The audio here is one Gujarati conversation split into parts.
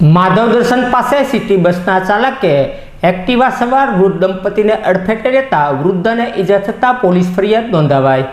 માધવ દર્શન પાસે સિટી બસના ચાલકે એક્ટિવા સવાર વૃદ્ધ દંપતીને અડફેટે લેતા વૃદ્ધને ઈજા થતાં પોલીસ ફરિયાદ નોંધાવાઈ.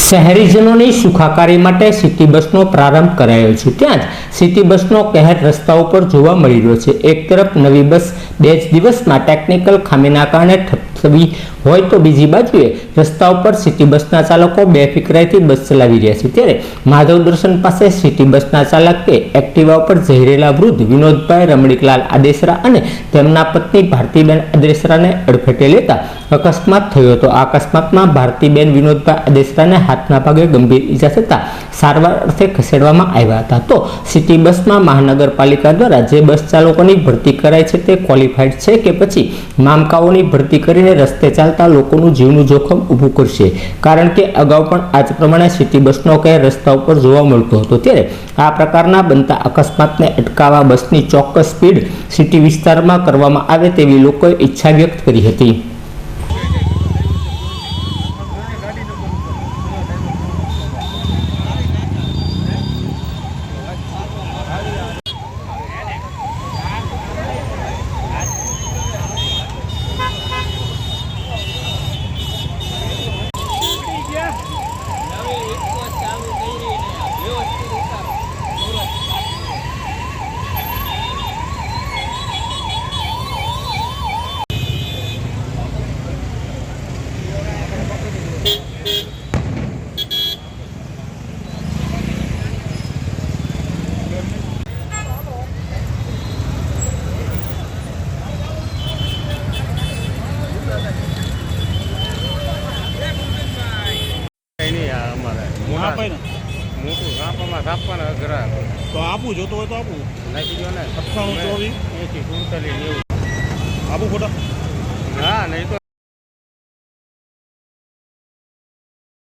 શહેરીજનોની સુખાકારી માટે સિટી બસનો પ્રારંભ કરાયો છે. ત્યાં જ સિટી બસનો કહેર રસ્તા ઉપર જોવા મળી રહ્યો છે. એક તરફ નવી બસ બે જ દિવસમાં ટેકનિકલ ખામીના કારણે ઠપ થવી હોય તો બીજી બાજુએ રસ્તા ઉપર સિટી બસના ચાલકો બેફિકરાઈથી બસ ચલાવી રહ્યા છે. ત્યારે માધવ દર્શન પાસે સિટી બસના ચાલકે એક્ટિવા ઉપર જઈ રહેલા વૃદ્ધ વિનોદભાઈ રમણીકલાલ આદેસરા અને તેમના પત્ની ભારતીબેન આદેસરાને અડફેટે લેતા અકસ્માત થયો હતો. આ અકસ્માતમાં ભારતીબેન વિનોદભાઈ આદેસરાને હાથના ભાગે ગંભીર ઈજા થતા સારવાર અર્થે ખસેડવામાં આવ્યા હતા. તો સિટી બસમાં મહાનગરપાલિકા દ્વારા જે બસ ચાલકોની ભરતી કરાય છે તે ક્વોલિફાઈડ છે કે પછી મામકાઓની ભરતી કરીને રસ્તે ચાલતા લોકોનું જીવનું જોખમ ઊભું કરશે. કારણ કે અગાઉ પણ આ જ પ્રમાણે સિટી બસનો કહેર રસ્તા ઉપર જોવા મળતો હતો. ત્યારે આ પ્રકારના બનતા અકસ્માતને અટકાવવા બસની ચોક્કસ સ્પીડ સિટી વિસ્તારમાં કરવામાં આવે તેવી લોકોએ ઈચ્છા વ્યક્ત કરી હતી કઈ નહીં આ અમારે ને મોટું અઘરા. તો આપું જોતો હોય તો આપું. નાખી દો ને. અઠ્ઠાણું ચોવીસ. એસી સુડતાલીસ નેવું. આપું ખોટા હા નહીં તો